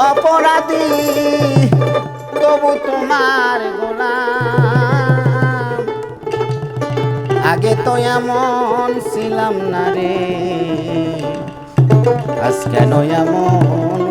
অপরাধী তবু তোমার গোলাম। আগে তো এমন ছিলাম না রে আজ কেন এমন